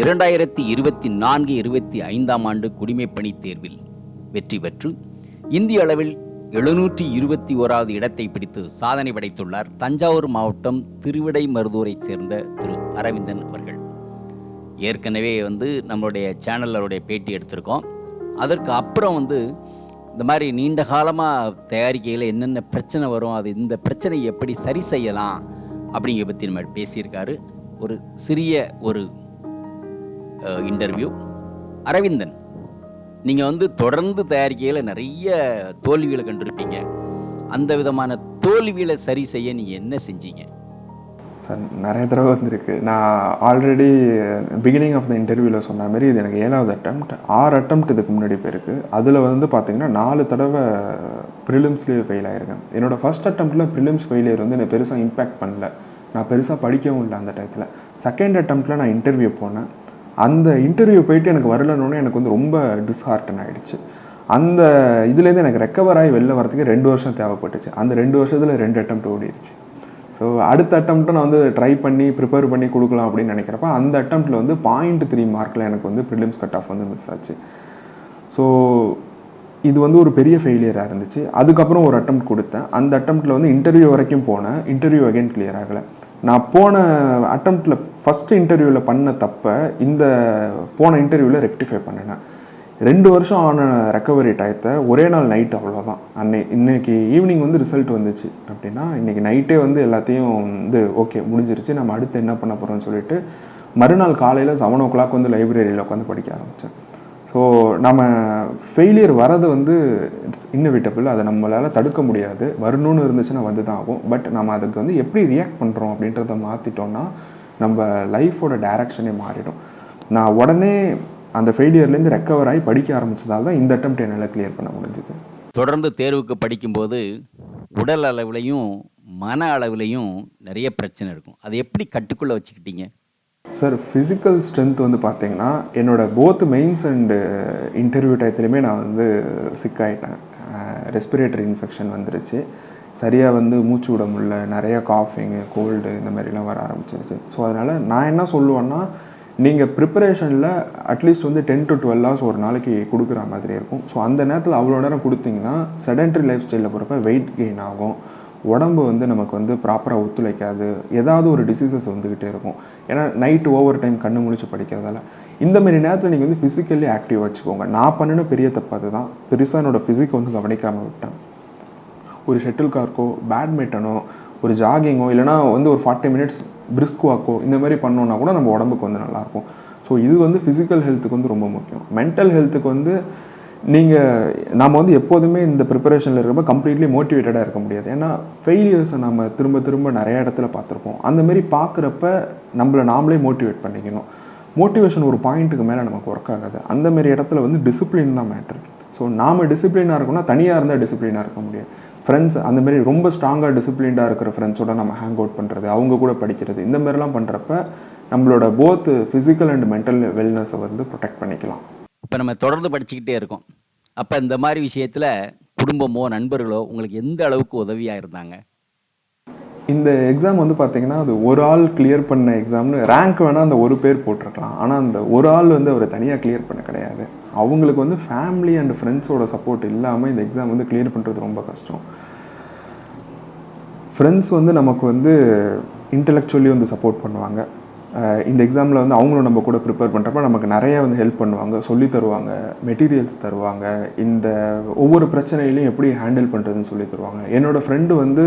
இரண்டாயிரத்தி இருபத்தி நான்கு இருபத்தி ஐந்தாம் ஆண்டு குடிமைப்பணி தேர்வில் வெற்றி பெற்று இந்திய அளவில் எழுநூற்றி இருபத்தி ஓராவது இடத்தை பிடித்து சாதனை படைத்துள்ளார் தஞ்சாவூர் மாவட்டம் திருவிடை மருதூரைச் சேர்ந்த திரு அரவிந்தன் அவர்கள். ஏற்கனவே வந்து நம்மளுடைய சேனலருடைய பேட்டி எடுத்திருக்கோம். அதற்கு அப்புறம் வந்து இந்த மாதிரி நீண்ட காலமாக தயாரிக்கையில் என்னென்ன பிரச்சனை வரும் அது இந்த பிரச்சனையை எப்படி சரி செய்யலாம் அப்படிங்கிற பற்றி நம்ம பேசியிருக்காரு. ஒரு சிறிய ஒரு இன்டர்வியூ அரவிந்தன் நீங்கள் வந்து தொடர்ந்து தயாரிக்கையில் நிறைய தோல்விகளை கண்டிருப்பீங்க. அந்த விதமான தோல்விகளை சரி செய்ய நீங்கள் என்ன செஞ்சீங்க? சார் நிறைய தடவை வந்திருக்கு. நான் ஆல்ரெடி பிகினிங் ஆஃப் த இன்டர்வியூவில் சொன்ன மாதிரி இது எனக்கு ஏழாவது அட்டம்ப்ட் ஆறு அட்டம்ப்ட் இதுக்கு முன்னாடி போயிருக்கு. அதில் வந்து பார்த்திங்கன்னா நாலு தடவை ப்ரிலிம்ஸ்லேயே ஃபெயில் ஆயிருக்கேன். என்னோடய ஃபஸ்ட் அட்டம்ப்டில் ப்ரிலிம்ஸ் ஃபெயிலியர் வந்து என்னை பெருசாக இம்பேக்ட் பண்ணல. நான் பெருசாக படிக்கவும் இல்லை அந்த டயத்தில் செகண்ட் அட்டம்ப்டில் நான் இன்டர்வியூ போனேன். அந்த இன்டர்வியூ போயிட்டு எனக்கு வரலன்னு எனக்கு வந்து ரொம்ப டிஸ்ஹார்டன் ஆகிடுச்சு அந்த இதுலேருந்து எனக்கு ரெக்கவர் ஆகி வெளில வரதுக்கு ரெண்டு வருஷம் தேவைப்பட்டுச்சு. அந்த ரெண்டு வருஷத்தில் ரெண்டு அட்டம் ஓடிடுச்சு. ஸோ அடுத்த அட்டம்ப்ட்டை நான் வந்து ட்ரை பண்ணி ப்ரிப்பேர் பண்ணி கொடுக்கலாம் அப்படின்னு நினைக்கிறப்ப அந்த அட்டம்ப்ட்டில் வந்து பாயிண்ட் த்ரீ மார்க்கில் எனக்கு வந்து ப்ரிலிம்ஸ் கட் ஆஃப் வந்து மிஸ் ஆச்சு. ஸோ இது வந்து ஒரு பெரிய ஃபெயிலியராக இருந்துச்சு. அதுக்கப்புறம் ஒரு அட்டம் கொடுத்தேன். அந்த அட்டம்ப்ட்டில் வந்து இன்டர்வியூ வரைக்கும் போனேன். இன்டர்வியூ அகைன் கிளியர் ஆகலை. நான் போன அட்டம்ப்டில் ஃபஸ்ட்டு இன்டர்வியூவில் பண்ண தப்பை இந்த போன இன்டர்வியூவில் ரெக்டிஃபை பண்ணினேன். ரெண்டு வருஷம் ஆன ரெக்கவரி டயத்தை ஒரே நாள் நைட் அவ்வளோதான் அன்னை இன்னைக்கு ஈவினிங் வந்து ரிசல்ட் வந்துச்சு. அப்படின்னா இன்னைக்கு நைட்டே வந்து எல்லாத்தையும் வந்து ஓகே முடிஞ்சிருச்சு. நம்ம அடுத்து என்ன பண்ண போகிறோம்னு சொல்லிட்டு மறுநாள் காலையில் செவன் ஓ கிளாக் வந்து லைப்ரரியில் உட்காந்து படிக்க ஆரம்பித்தேன் ஸோ நம்ம ஃபெயிலியர் வரது வந்து இட்ஸ் இன்னவிட்டபிள் அதை நம்மளால் தடுக்க முடியாது. வரணும்னு இருந்துச்சுன்னா வந்து தான் ஆகும். பட் நம்ம அதுக்கு வந்து எப்படி ரியாக்ட் பண்ணுறோம் அப்படின்றத மாற்றிட்டோம்னா நம்ம லைஃபோட டைரக்ஷனே மாறிடும். நான் உடனே அந்த ஃபெயிலியர்லேருந்து ரெக்கவர் ஆகி படிக்க ஆரம்பிச்சதால் தான் இந்த அட்டம் என்னால் கிளியர் பண்ண முடிஞ்சுது. தொடர்ந்து தேர்வுக்கு படிக்கும்போது உடல் அளவுலையும் மன அளவுலையும் நிறைய பிரச்சனை இருக்கும். அதை எப்படி கட்டுக்குள்ளே வச்சுக்கிட்டீங்க? சார் ஃபிசிக்கல் ஸ்ட்ரென்த் வந்து பார்த்தீங்கன்னா என்னோட போத் மெயின்ஸ் அண்டு இன்டர்வியூ டயத்துலையுமே நான் வந்து சிக்காயிட்டேன். ரெஸ்பிரேட்டரி இன்ஃபெக்ஷன் வந்துருச்சு. சரியாக வந்து மூச்சு விட முடியல. நிறைய காஃபிங்கு கோல்டு இந்த மாதிரிலாம் வர ஆரம்பிச்சிருச்சு. ஸோ அதனால் நான் என்ன சொல்லுவேன்னா நீங்கள் ப்ரிப்பரேஷனில் அட்லீஸ்ட் வந்து டென் டு டுவெல் ஹவர்ஸ் ஒரு நாளைக்கு கொடுக்குற மாதிரி இருக்கும். ஸோ அந்த நேரத்தில் அவ்வளோ நேரம் கொடுத்தீங்கன்னா செடென்ட்ரி லைஃப் ஸ்டைலில் போகிறப்ப வெயிட் கெயின் ஆகும். உடம்பு வந்து நமக்கு வந்து ப்ராப்பராக ஒத்துழைக்காது. ஏதாவது ஒரு டிசீசஸ் வந்துக்கிட்டே இருக்கும். ஏன்னா நைட்டு ஓவர் டைம் கண்ணு முழிச்சு படிக்கிறதால. இந்த மாதிரி நேரத்தில் நீங்கள் வந்து ஃபிசிக்கலி ஆக்டிவ் வச்சுக்கோங்க. நான் பண்ணின பெரிய தப்பு அதுதான். பெருசாக என்னோடய ஃபிசிக்கை வந்து கவனிக்காமல் விட்டேன். ஒரு ஷட்டில் கார்க்கோ பேட்மிண்டனோ ஒரு ஜாகிங்கோ இல்லைனா வந்து ஒரு ஃபார்ட்டி மினிட்ஸ் பிரிஸ்க் வாக்கோ இந்த மாதிரி பண்ணோன்னா கூட நம்ம உடம்புக்கு வந்து நல்லாயிருக்கும் ஸோ இது வந்து ஃபிசிக்கல் ஹெல்த்துக்கு வந்து ரொம்ப முக்கியம். மென்டல் ஹெல்த்துக்கு வந்து நீங்கள் நாம் வந்து எப்போதுமே இந்த ப்ரிப்பரேஷனில் இருக்கிறப்ப கம்ப்ளீட்லி மோட்டிவேட்டடாக இருக்க முடியாது. ஏன்னா ஃபெயிலியர்ஸை நம்ம திரும்ப திரும்ப நிறைய இடத்துல பார்த்துருப்போம். அந்தமாரி பார்க்குறப்ப நம்மளை நாமளே மோட்டிவேட் பண்ணிக்கணும். மோட்டிவேஷன் ஒரு பாயிண்ட்டுக்கு மேலே நமக்கு ஒர்க் ஆகாது. அந்தமாரி இடத்துல வந்து டிசிப்ளின் தான் மேட்ரு ஸோ நாம் டிசிப்ளினாக இருக்கணும்னா தனியாக இருந்தால் டிசிப்ளினாக இருக்க முடியாது. ஃப்ரெண்ட்ஸ் அந்தமாரி ரொம்ப ஸ்ட்ராங்காக டிசிப்ளின்டாக இருக்கிற ஃப்ரெண்ட்ஸோட நம்ம ஹேங் அவுட் பண்ணுறது அவங்க கூட படிக்கிறது இந்த மாதிரிலாம் பண்ணுறப்ப நம்மளோட போத் ஃபிசிக்கல் அண்ட் மென்டல் வெல்னஸை வந்து ப்ரொடெக்ட் பண்ணிக்கலாம். இப்போ நம்ம தொடர்ந்து படிச்சுக்கிட்டே இருக்கோம். அப்போ இந்த மாதிரி விஷயத்தில் குடும்பமோ நண்பர்களோ உங்களுக்கு எந்த அளவுக்கு உதவியாக இருந்தாங்க? இந்த எக்ஸாம் வந்து பார்த்தீங்கன்னா அது ஒரு ஆள் கிளியர் பண்ண எக்ஸாம்னு ரேங்க் வேணால் அந்த ஒரு பேர் போட்டிருக்கலாம். ஆனால் அந்த ஒரு ஆள் வந்து அவர் தனியாக கிளியர் பண்ண கிடையாது. அவங்களுக்கு வந்து ஃபேமிலி அண்ட் ஃப்ரெண்ட்ஸோட சப்போர்ட் இல்லாமல் இந்த எக்ஸாம் வந்து கிளியர் பண்ணுறது ரொம்ப கஷ்டம். ஃப்ரெண்ட்ஸ் வந்து நமக்கு வந்து இன்டெலெக்சுவலி வந்து சப்போர்ட் பண்ணுவாங்க. இந்த எக்ஸாமில் வந்து அவங்களும் நம்ம கூட ப்ரிப்பேர் பண்ணுறப்ப நமக்கு நிறைய வந்து ஹெல்ப் பண்ணுவாங்க சொல்லி தருவாங்க மெட்டீரியல்ஸ் தருவாங்க. இந்த ஒவ்வொரு பிரச்சனையிலையும் எப்படி ஹேண்டில் பண்ணுறதுன்னு சொல்லி தருவாங்க. என்னோடய ஃப்ரெண்டு வந்து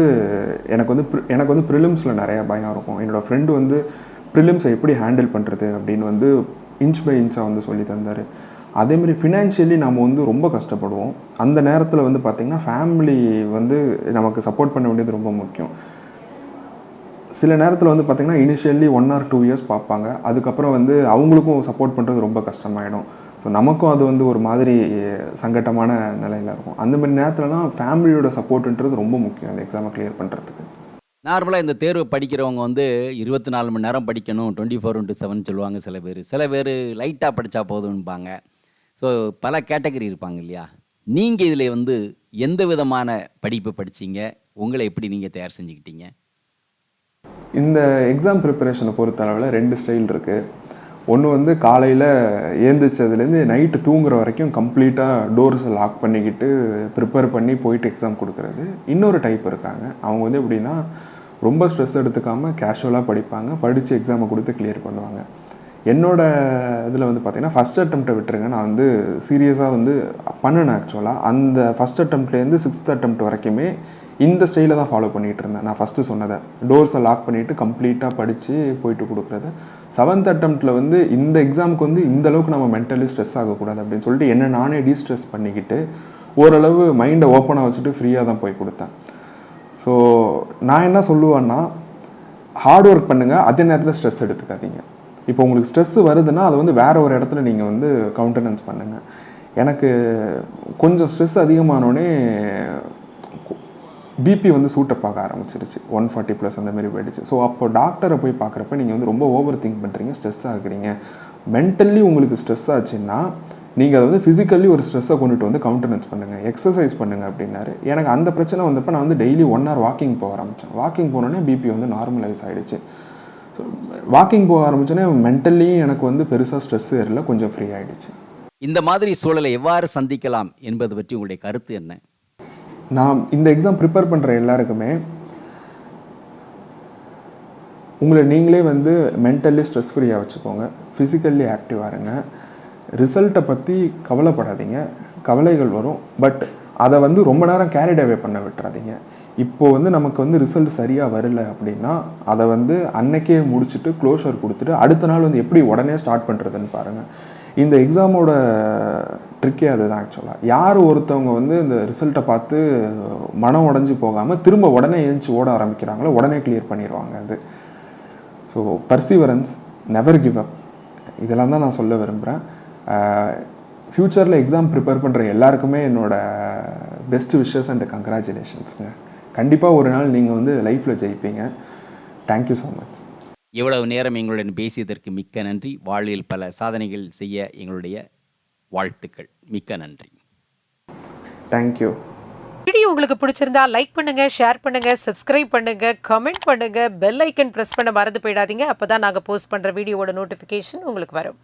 எனக்கு வந்து எனக்கு வந்து ப்ரிலிம்ஸில் நிறையா பயம் இருக்கும். என்னோடய ஃப்ரெண்டு வந்து ப்ரிலிம்ஸை எப்படி ஹேண்டில் பண்ணுறது அப்படின்னு வந்து இன்ச் பை இன்ச்சாக வந்து சொல்லி தந்தார். அதேமாதிரி ஃபினான்ஷியலி நம்ம வந்து ரொம்ப கஷ்டப்படுவோம். அந்த நேரத்தில் வந்து பார்த்திங்கன்னா ஃபேமிலி வந்து நமக்கு சப்போர்ட் பண்ண வேண்டியது ரொம்ப முக்கியம். சில நேரத்தில் வந்து பார்த்திங்கன்னா initially one or two years பார்ப்பாங்க. அதுக்கப்புறம் வந்து அவங்களுக்கும் சப்போர்ட் பண்ணுறது ரொம்ப கஷ்டமாயிடும். ஸோ நமக்கும் அது வந்து ஒரு மாதிரி சங்கட்டமான நிலையில் இருக்கும். அந்த மாதிரி நேரத்துலலாம் ஃபேமிலியோட சப்போர்ட்டுன்றது ரொம்ப முக்கியம் அந்த எக்ஸாமை கிளியர் பண்ணுறதுக்கு நார்மலாக இந்த தேர்வு படிக்கிறவங்க வந்து இருபத்தி நாலு மணி நேரம் படிக்கணும் டுவெண்ட்டி ஃபோர் இன்ட்டு செவன் சொல்லுவாங்க சில பேர். சில பேர் லைட்டாக படித்தா போதும்பாங்க. ஸோ பல கேட்டகரி இருப்பாங்க இல்லையா? நீங்கள் இதில் வந்து எந்த விதமான படிப்பு படிச்சீங்க? உங்களை எப்படி நீங்கள் தயார் செஞ்சுக்கிட்டீங்க? இந்த எக்ஸாம் ப்ரிப்பரேஷனை பொறுத்த அளவில் ரெண்டு ஸ்டைல் இருக்குது ஒன்று வந்து காலையில் ஏந்திரிச்சதுலேருந்து நைட்டு தூங்குற வரைக்கும் கம்ப்ளீட்டாக டோர்ஸை லாக் பண்ணிக்கிட்டு ப்ரிப்பேர் பண்ணி போயிட்டு எக்ஸாம் கொடுக்குறது. இன்னொரு டைப் இருக்காங்க. அவங்க வந்து எப்படின்னா ரொம்ப ஸ்ட்ரெஸ் எடுத்துக்காமல் கேஷுவலாக படிப்பாங்க. படித்து எக்ஸாமை கொடுத்து கிளியர் பண்ணுவாங்க. என்னோட இதில் வந்து பார்த்தீங்கன்னா ஃபஸ்ட் அட்டம்ப்ட்டை விட்டுருங்க. நான் வந்து சீரியஸாக வந்து பண்ணினேன் ஆக்சுவலாக அந்த ஃபஸ்ட் அட்டம்ப்ட்லேருந்து சிக்ஸ்த் அட்டம்ப்ட் வரைக்குமே இந்த ஸ்டைலில் தான் ஃபாலோ பண்ணிகிட்டு இருந்தேன். நான் ஃபஸ்ட்டு சொன்னதை. டோர்ஸை லாக் பண்ணிவிட்டு கம்ப்ளீட்டாக படித்து போயிட்டு கொடுக்குறது. செவன்த் அட்டம்ப்ட்டில் வந்து இந்த எக்ஸாமுக்கு வந்து இந்த அளவுக்கு நம்ம மென்டலி ஸ்ட்ரெஸ் ஆகக்கூடாது அப்படின்னு சொல்லிட்டு என்ன நானே டீஸ்ட்ரெஸ் பண்ணிக்கிட்டு ஓரளவு மைண்டை ஓப்பனாக வச்சுட்டு ஃப்ரீயாக தான் போய் கொடுத்தேன். ஸோ நான் என்ன சொல்லுவேன்னா ஹார்ட் ஒர்க் பண்ணுங்கள் அதே நேரத்தில் ஸ்ட்ரெஸ் எடுத்துக்காதீங்க. இப்போ உங்களுக்கு ஸ்ட்ரெஸ்ஸு வருதுன்னா அதை வந்து வேறு ஒரு இடத்துல நீங்கள் வந்து கவுண்டனன்ஸ் பண்ணுங்கள் எனக்கு கொஞ்சம் ஸ்ட்ரெஸ் அதிகமானோடனே பிபி வந்து சூட்டப் ஆக ஆரம்பிச்சிருச்சு. ஒன் ஃபார்ட்டி ப்ளஸ் அந்த மாதிரி போயிடுச்சு. ஸோ அப்போ டாக்டரை போய் பார்க்குறப்ப நீங்கள் வந்து ரொம்ப ஓவர் திங்க் பண்ணுறீங்க ஸ்ட்ரெஸ் ஆகுறீங்க. மென்டல்லி உங்களுக்கு ஸ்ட்ரெஸ் ஆச்சுன்னா நீங்கள் அதை வந்து ஃபிசிக்கல்லி ஒரு ஸ்ட்ரெஸ்ஸை கொண்டுட்டு வந்து கவுண்டனன்ஸ் பண்ணுங்கள் எக்ஸசைஸ் பண்ணுங்கள் அப்படின்னாரு. எனக்கு அந்த பிரச்சனை வந்தப்போ நான் வந்து டெய்லி ஒன் ஹவர் வாக்கிங் போக ஆரம்பித்தேன் வாக்கிங் போனோடனே பிபி வந்து நார்மலைஸ் ஆகிடுச்சு வாக்கிங் போக ஆரம்பிச்சோன்னே மென்டல்லி எனக்கு வந்து பெருசாக ஸ்ட்ரெஸ் ஏறல கொஞ்சம் ஃப்ரீ ஆகிடுச்சு இந்த மாதிரி சூழலை எவ்வாறு சந்திக்கலாம் என்பது பற்றி உங்களுடைய கருத்து என்ன? நான் இந்த எக்ஸாம் ப்ரிப்பேர் பண்ணுற எல்லாருக்குமே உங்களை நீங்களே வந்து மென்டலி ஸ்ட்ரெஸ் ஃப்ரீயாக வச்சுக்கோங்க. ஃபிசிக்கல்லி ஆக்டிவாக இருங்க. ரிசல்ட்டை பற்றி கவலைப்படாதீங்க. கவலைகள் வரும். பட் அதை வந்து ரொம்ப நேரம் கேரிட் அவே பண்ண விட்டுறாதீங்க. இப்போ வந்து நமக்கு வந்து ரிசல்ட் சரியாக வரல அப்படின்னா அதை வந்து அன்னைக்கே முடிச்சுட்டு க்ளோஷர் கொடுத்துட்டு அடுத்த நாள் வந்து எப்படி உடனே ஸ்டார்ட் பண்ணுறதுன்னு பாருங்கள் இந்த எக்ஸாமோட ட்ரிக்கே அதுதான் ஆக்சுவலாக யார் ஒருத்தவங்க வந்து இந்த ரிசல்ட்டை பார்த்து மனம் உடஞ்சி போகாமல் திரும்ப உடனே ஏஞ்சி ஓட ஆரம்பிக்கிறாங்களோ உடனே கிளியர் பண்ணிடுவாங்க அது. So perseverance never give up இதெல்லாம் தான் நான் சொல்ல விரும்புகிறேன் ஃப்யூச்சரில் எக்ஸாம் ப்ரிப்பேர் பண்ணுற எல்லாருக்குமே என்னோட பெஸ்ட் விஷஸ் அண்ட் கங்க்ராச்சுலேஷன்ஸுங்க கண்டிப்பாக ஒரு நாள் நீங்கள் வந்து லைஃப்பில் ஜெயிப்பீங்க. தேங்க்யூ ஸோ மச் இவ்வளவு நேரம் எங்களுடன் பேசியதற்கு மிக்க நன்றி. வாழ்வில் பல சாதனைகள் செய்ய எங்களுடைய வாழ்த்துக்கள். மிக்க நன்றி. தேங்க்யூ வீடியோ உங்களுக்கு பிடிச்சிருந்தா லைக் பண்ணுங்க ஷேர் பண்ணுங்க சப்ஸ்கிரைப் பண்ணுங்க கமெண்ட் பண்ணுங்க பெல் ஐக்கன் பிரஸ் பண்ண மறந்து போயிடாதீங்க. அப்பதான் நாங்க போஸ்ட் பண்ற வீடியோவோட நோட்டிபிகேஷன் உங்களுக்கு வரும்.